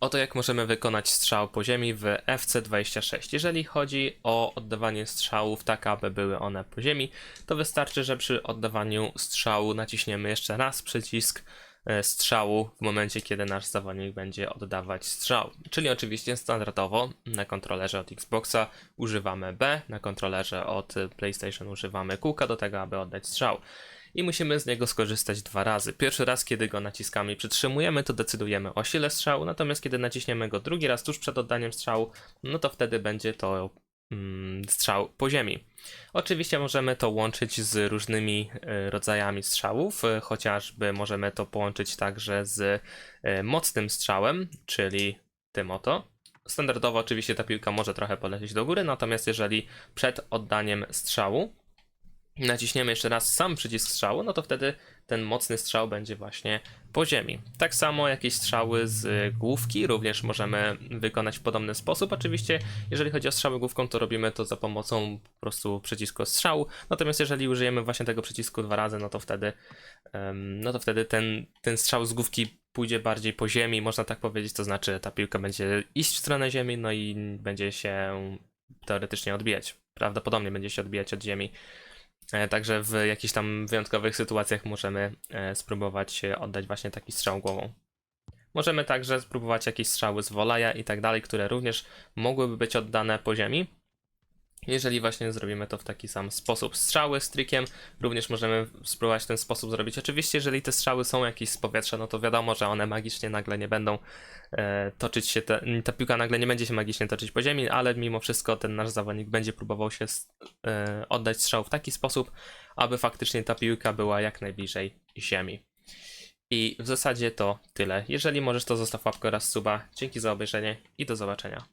Oto jak możemy wykonać strzał po ziemi w FC26. Jeżeli chodzi o oddawanie strzałów tak, aby były one po ziemi, to wystarczy, że przy oddawaniu strzału naciśniemy jeszcze raz przycisk e, strzału w momencie, kiedy nasz zawodnik będzie oddawać strzał. Czyli oczywiście standardowo na kontrolerze od Xboxa używamy B, na kontrolerze od PlayStation używamy kółka do tego, aby oddać strzał. I musimy z niego skorzystać dwa razy. Pierwszy raz, kiedy go naciskamy i przytrzymujemy, to decydujemy o sile strzału, natomiast kiedy naciśniemy go drugi raz tuż przed oddaniem strzału, no to wtedy będzie to mm, strzał po ziemi. Oczywiście możemy to łączyć z różnymi e, rodzajami strzałów, e, chociażby możemy to połączyć także z e, mocnym strzałem, czyli tym oto. Standardowo oczywiście ta piłka może trochę polecieć do góry, natomiast jeżeli przed oddaniem strzału naciśniemy jeszcze raz sam przycisk strzału, no to wtedy ten mocny strzał będzie właśnie po ziemi. Tak samo jakieś strzały z główki również możemy wykonać w podobny sposób. Oczywiście, jeżeli chodzi o strzały główką, to robimy to za pomocą po prostu przycisku strzału. Natomiast jeżeli użyjemy właśnie tego przycisku dwa razy, no to wtedy, no to wtedy ten, ten strzał z główki pójdzie bardziej po ziemi, można tak powiedzieć, to znaczy ta piłka będzie iść w stronę ziemi, no i będzie się teoretycznie odbijać. Prawdopodobnie będzie się odbijać od ziemi. E, Także w jakichś tam wyjątkowych sytuacjach możemy e, spróbować oddać właśnie taki strzał głową. Możemy także spróbować jakieś strzały z wolaja i tak dalej, które również mogłyby być oddane po ziemi. Jeżeli właśnie zrobimy to w taki sam sposób. Strzały z trikiem również możemy spróbować w ten sposób zrobić. Oczywiście, jeżeli te strzały są jakieś z powietrza, no to wiadomo, że one magicznie nagle nie będą e, toczyć się, te, ta piłka nagle nie będzie się magicznie toczyć po ziemi, ale mimo wszystko ten nasz zawodnik będzie próbował się e, oddać strzał w taki sposób, aby faktycznie ta piłka była jak najbliżej ziemi. I w zasadzie to tyle. Jeżeli możesz, to zostaw łapkę oraz suba. Dzięki za obejrzenie i do zobaczenia.